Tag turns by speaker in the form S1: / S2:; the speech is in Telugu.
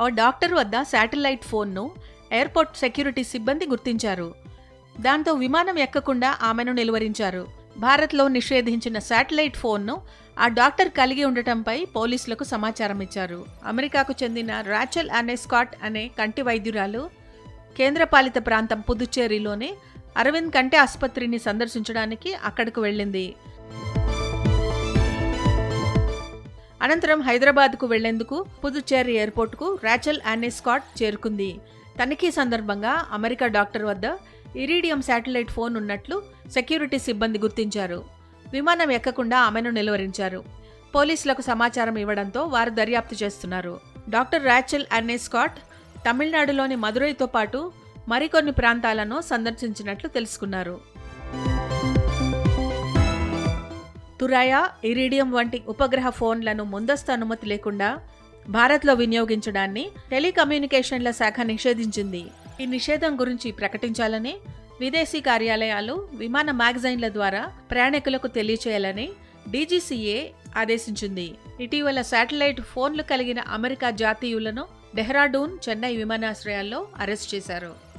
S1: ఓ డాక్టర్ వద్ద శాటిలైట్ ఫోన్ను ఎయిర్పోర్ట్ సెక్యూరిటీ సిబ్బంది గుర్తించారు. దాంతో విమానం ఎక్కకుండా ఆమెను నిలువరించారు. భారత్లో నిషేధించిన శాటిలైట్ ఫోన్ను ఆ డాక్టర్ కలిగి ఉండటంపై పోలీసులకు సమాచారం ఇచ్చారు. అమెరికాకు చెందిన రాచెల్ అనే స్కాట్ అనే కంటి వైద్యురాలు కేంద్రపాలిత ప్రాంతం పుదుచ్చేరిలోని అరవింద్ కంటి ఆసుపత్రిని సందర్శించడానికి అక్కడకు వెళ్ళింది. అనంతరం హైదరాబాద్కు వెళ్ళేందుకు పుదుచ్చేరి ఎయిర్పోర్ట్కు రాచెల్ అనే స్కాట్ చేరుకుంది. తనిఖీ సందర్భంగా అమెరికా డాక్టర్ వద్ద ఇరీడియం శాటిలైట్ ఫోన్ ఉన్నట్లు సెక్యూరిటీ సిబ్బంది గుర్తించారు. విమానం ఎక్కకుండా ఆమెను నిలువరించారు. పోలీసులకు సమాచారం ఇవ్వడంతో వారు దర్యాప్తు చేస్తున్నారు. డాక్టర్ రాచెల్ అనే స్కాట్ తమిళనాడులోని మదురైతో పాటు మరికొన్ని ప్రాంతాలను సందర్శించినట్లు తెలుసుకున్నారు. తురాయా ఇరీడియం వంటి ఉపగ్రహ ఫోన్లను ముందస్తు అనుమతి లేకుండా భారత్లో వినియోగించడాన్ని టెలికమ్యూనికేషన్ల శాఖ నిషేధించింది. ఈ నిషేధం గురించి ప్రకటించాలని విదేశీ కార్యాలయాలు విమాన మ్యాగజైన్ల ద్వారా ప్రయాణికులకు తెలియచేయాలని డీజీసీఏ ఆదేశించింది. ఇటీవల శాటిలైట్ ఫోన్లు కలిగిన అమెరికా జాతీయులను డెహ్రాడూన్ చెన్నై విమానాశ్రయాల్లో అరెస్ట్ చేశారు.